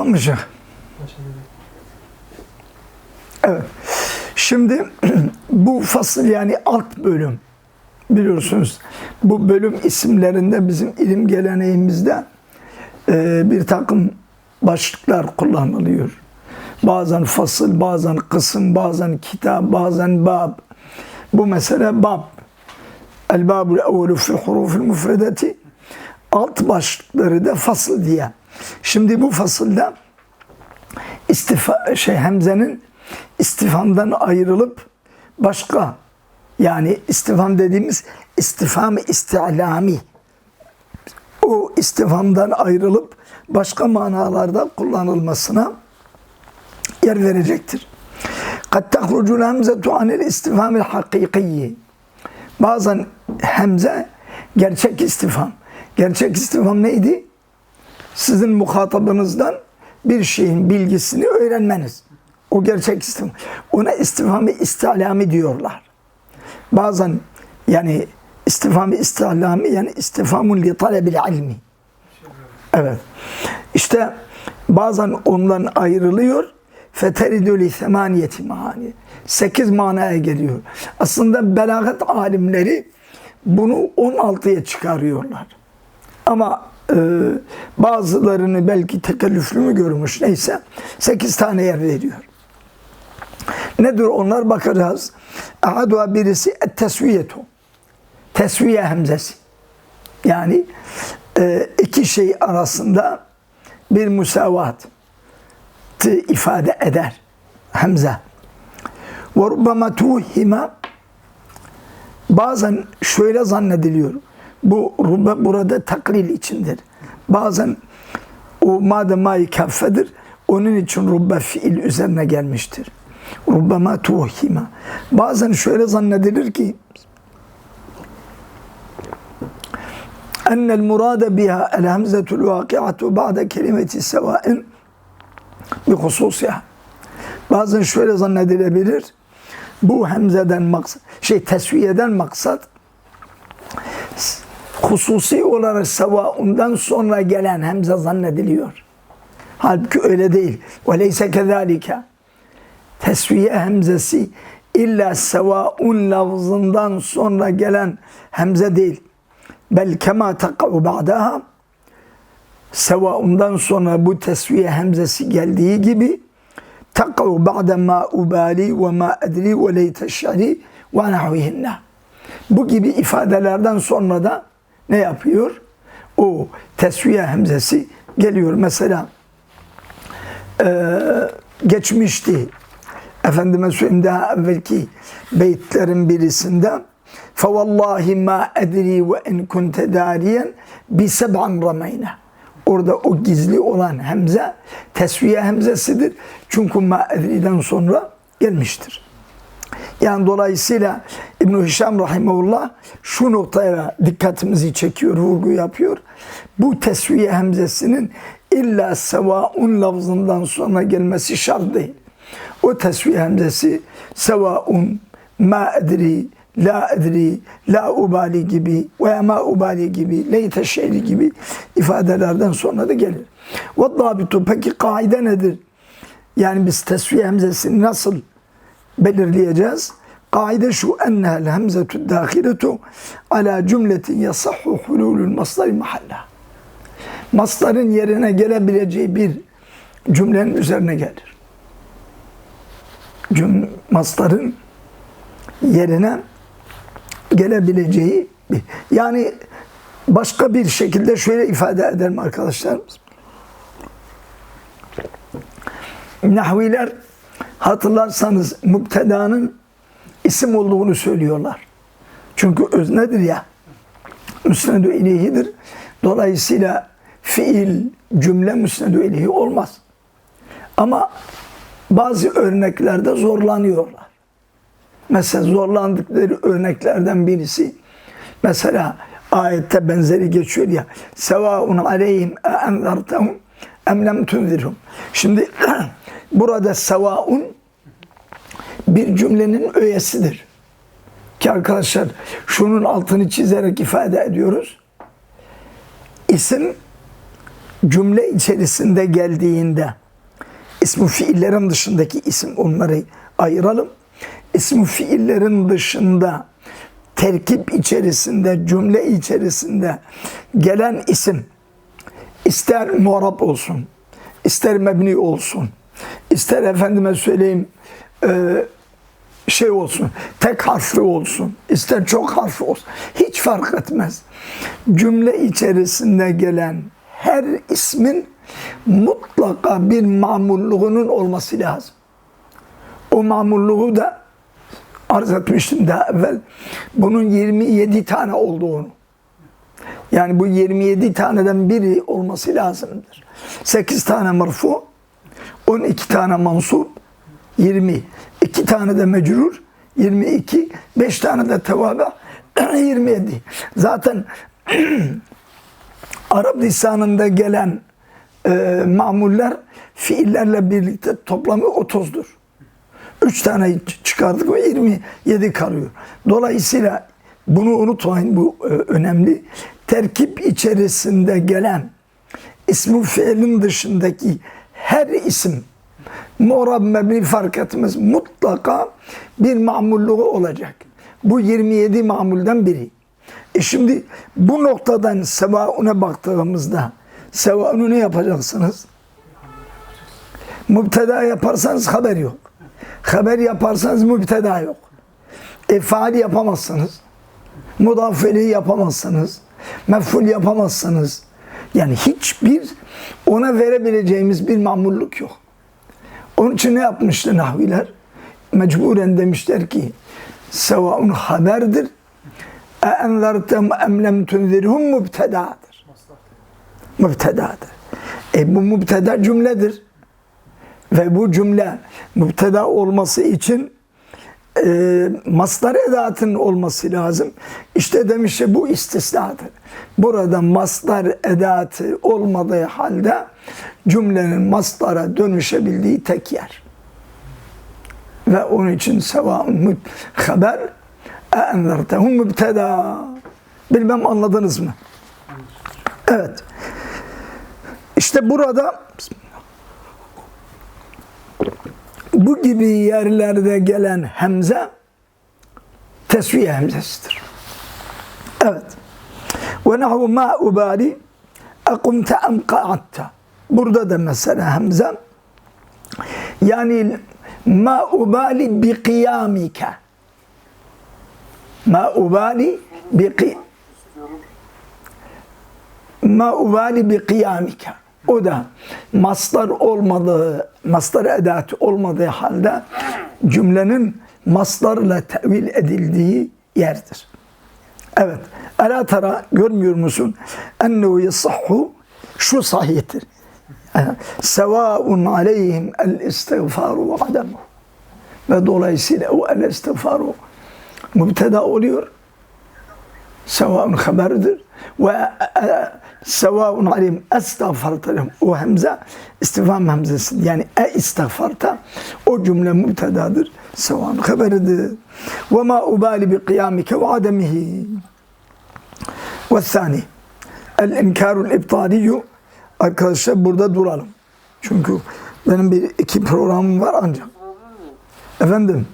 Anlaşıldı. Evet. Şimdi bu fasıl yani alt bölüm biliyorsunuz bu bölüm isimlerinde bizim ilim geleneğimizde e, bir takım başlıklar kullanılıyor. Bazen fasıl, bazen kısım, bazen kitap, bazen bab. Bu mesele bab. El babul evvelu fil hurufil müfredeti. Alt başlıkları da fasıl diye. Şimdi bu fasılda istifa şey Hemze'nin istifamdan ayrılıp başka yani istifam dediğimiz istifam-ı istilami o istifamdan ayrılıp başka manalarda kullanılmasına yer verecektir. Kad tahrucul hemzetu anil istifamil hakikiyyi. Bazen hemze gerçek istifam. Gerçek istifam neydi? Sizin muhatabınızdan bir şeyin bilgisini öğrenmeniz. O gerçek istifam. Ona istifamı istilami diyorlar. Bazen yani istifamı istilami yani istifamun li talebil ilmi. Evet. İşte bazen ondan ayrılıyor. Feteridü li semaniyeti mani. Sekiz manaya geliyor. Aslında belagat alimleri bunu 16'ya çıkarıyorlar. Ama e, bazılarını belki tekellüflü mü görmüş neyse 8 tane yer veriyor. Nedir onlar bakacağız. Ahadua birisi et tesviyetu. Tesviye hemzesi. Yani e, iki şey arasında bir müsavat ifade eder. Hemze. Ve rubbama tuhima bazen şöyle zannediliyor. Bu rubbe burada taklil içindir. Bazen o madem mai kaffedir onun için rubbe fiil üzerine gelmiştir. Rubbema tuhima. Bazen şöyle zannedilir ki ennel murade biha el hemzetul vakiatu ba'de kelimeti sevain hususiha. Bazen şöyle zannedilebilir. Bu hemzeden maksat, şey tesviyeden maksat hususi olarak sevaundan sonra gelen hemze zannediliyor. Halbuki öyle değil. Leyse kezalike. Tesviye hemzesi illa sevaun lafzından sonra gelen hemze değil. Bel kema takav ba'daha sevaundan sonra bu tesviye hemzesi geldiği gibi takav ba'de ma ubali ve ma edri ve leyte şari ve nahvihinna. Bu gibi ifadelerden sonra da ne yapıyor? O tesviye hemzesi geliyor. Mesela e, geçmişti. Efendime söyleyeyim daha evvelki beytlerin birisinde فَوَاللّٰهِ مَا اَدْرِي وَاِنْ كُنْتَ دَارِيًا بِسَبْعًا رَمَيْنَا Orada o gizli olan hemze tesviye hemzesidir. Çünkü ma edri'den sonra gelmiştir. Yani dolayısıyla İbn Hişam rahimehullah şu noktaya dikkatimizi çekiyor, vurgu yapıyor. Bu tesviye hemzesinin illa sevaun lafzından sonra gelmesi şart değil. O tesviye hemzesi sevaun, ma edri, la edri, la ubali gibi veya ma ubali gibi, leyte şehri gibi ifadelerden sonra da gelir. Ve dabitu peki kaide nedir? Yani biz tesviye hemzesini nasıl belirleyeceğiz? Kaide şu ennehel hemzetü dâhiletu ala cümletin yasahhu hululul masdari mahalla. Masların yerine gelebileceği bir cümlenin üzerine gelir. Cüm, masların yerine gelebileceği bir. Yani başka bir şekilde şöyle ifade ederim arkadaşlarımız. Nahviler hatırlarsanız müptedanın isim olduğunu söylüyorlar. Çünkü öznedir ya. Müsnedü ileyhidir. Dolayısıyla fiil, cümle müsnedü ileyhi olmaz. Ama bazı örneklerde zorlanıyorlar. Mesela zorlandıkları örneklerden birisi mesela ayette benzeri geçiyor ya sevaun aleyhim enzertehum em lem tunzirhum. Şimdi burada sevaun bir cümlenin öğesidir. Ki arkadaşlar şunun altını çizerek ifade ediyoruz. İsim cümle içerisinde geldiğinde ismi fiillerin dışındaki isim onları ayıralım. İsmi fiillerin dışında terkip içerisinde, cümle içerisinde gelen isim ister muarab olsun, ister mebni olsun, ister efendime söyleyeyim e, şey olsun, tek harfli olsun, ister çok harfli olsun, hiç fark etmez. Cümle içerisinde gelen her ismin mutlaka bir mamulluğunun olması lazım. O mamulluğu da arz etmiştim daha evvel. Bunun 27 tane olduğunu. Yani bu 27 taneden biri olması lazımdır. 8 tane marfu, 12 tane mansup, 20. 2 tane de mecrur, 22. 5 tane de tevabe, 27. Zaten Arap lisanında gelen e, mamuller fiillerle birlikte toplamı 30'dur. 3 tane çıkardık ve 27 kalıyor. Dolayısıyla bunu unutmayın bu e, önemli. Terkip içerisinde gelen ismi fiilin dışındaki her isim mu'rab mebni fark etmez mutlaka bir mamulluğu olacak. Bu 27 mamulden biri. E şimdi bu noktadan sevaune baktığımızda sevaunu ne yapacaksınız? Mübteda yaparsanız haber yok. Haber yaparsanız mübteda yok. E faali yapamazsınız. Mudafeli yapamazsınız. Mef'ul yapamazsınız. Yani hiçbir ona verebileceğimiz bir mamulluk yok. Onun için ne yapmıştı nahviler? Mecburen demişler ki sevaun haberdir. E envertem em lem tunzirhum mübtedadır. Mübtedadır. E bu mübteda cümledir. Ve bu cümle mübteda olması için e, mastar edatının olması lazım. İşte demiş ya bu istisnadır. Burada mastar edatı olmadığı halde cümlenin mastara dönüşebildiği tek yer. Ve onun için sevaun haber envertehum mübteda. Bilmem anladınız mı? Evet. İşte burada bu gibi yerlerde gelen hemze tesviye hemzesidir. Evet. Ve nahu ma ubali akumte em ka'atta. Burada da mesela hemze yani ma ubali bi kıyamike ma ubali bi qi ma ubali bi kıyamike o da mastar olmadığı, mastar edatı olmadığı halde cümlenin mastarla tevil edildiği yerdir. Evet. Ela tara görmüyor musun? Ennehu yasahhu şu sahihtir. Sevaun aleyhim el istiğfaru ve ademu. Ve dolayısıyla o el istiğfaru mübteda oluyor. Sevaun haberdir. Ve sevaun aleyhim estağfarta lehum. O hemze istifam hemzesi. Yani e istağfarta o cümle mübtedadır. Sevaun haberidir. Ve ma ubali bi kıyamike ve ademihi. Ve thani. El inkarul iptaliyyu. Arkadaşlar burada duralım. Çünkü benim bir iki programım var ancak. Efendim?